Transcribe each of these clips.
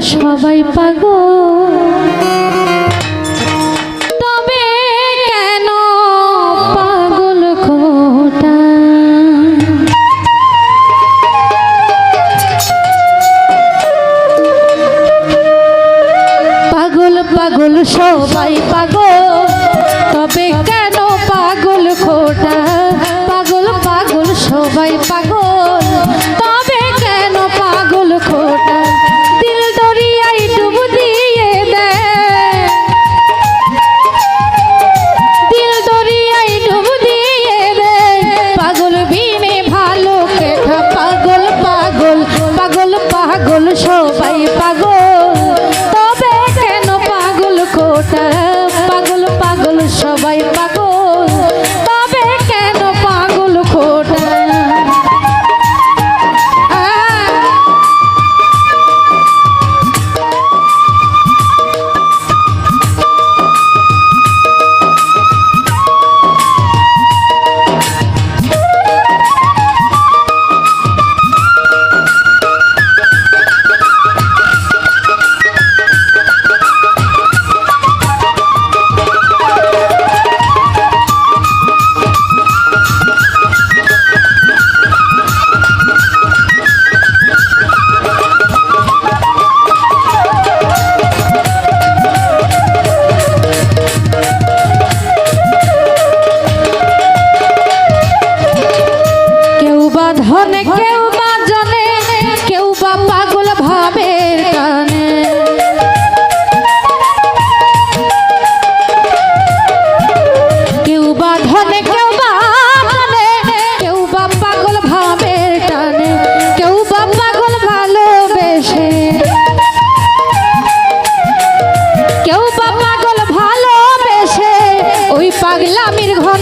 সবাই পাগল। কেন খোটা? পাগল সবাই পাগল। তবে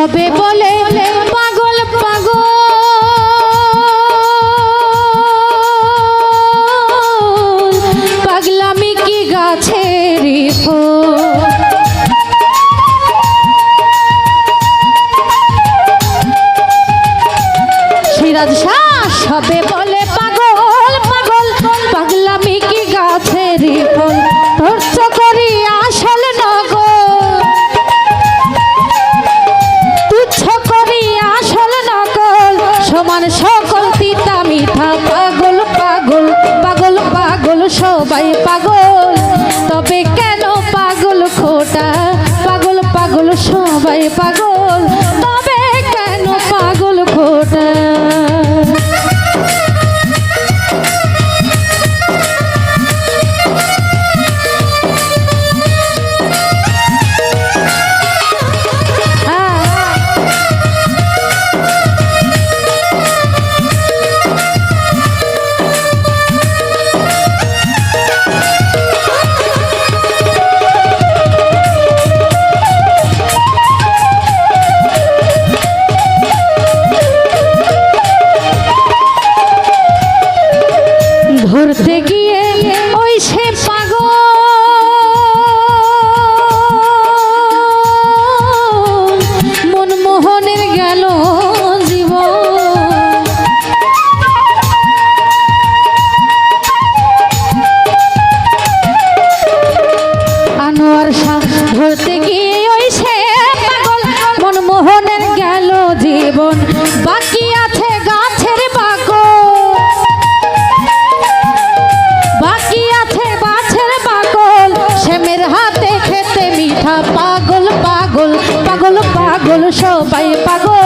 হবে বলে পাগল পাগল। পাগলামি কি গাছের সিরাজ শাস হবে বলে সবাই পাগল। তবে পাগল সবাই পাগল।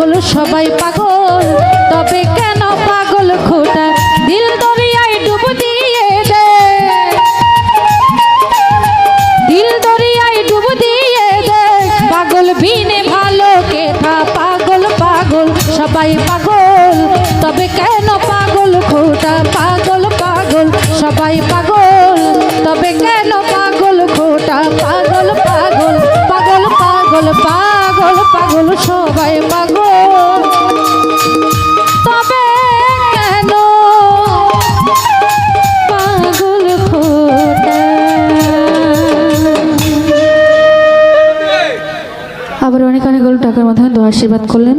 পাগল, সবাই পাগল। তবে কেন পাগল খোটা দিল দরিয়ায় ডুব দিয়ে দে? দিল দরিয়ায় ডুব দিয়ে দে। পাগল বিনে ভালো কেথা, পাগল পাগল, সবাই পাগল। তবে কেন পাগল খোটা, পাগল পাগল, সবাই পাগল। তবে কেন পাগল খোটা, পাগল পাগল পাগল পাগল পাগল পাগল, সবাই পাগল। আশীর্বাদ করলেন।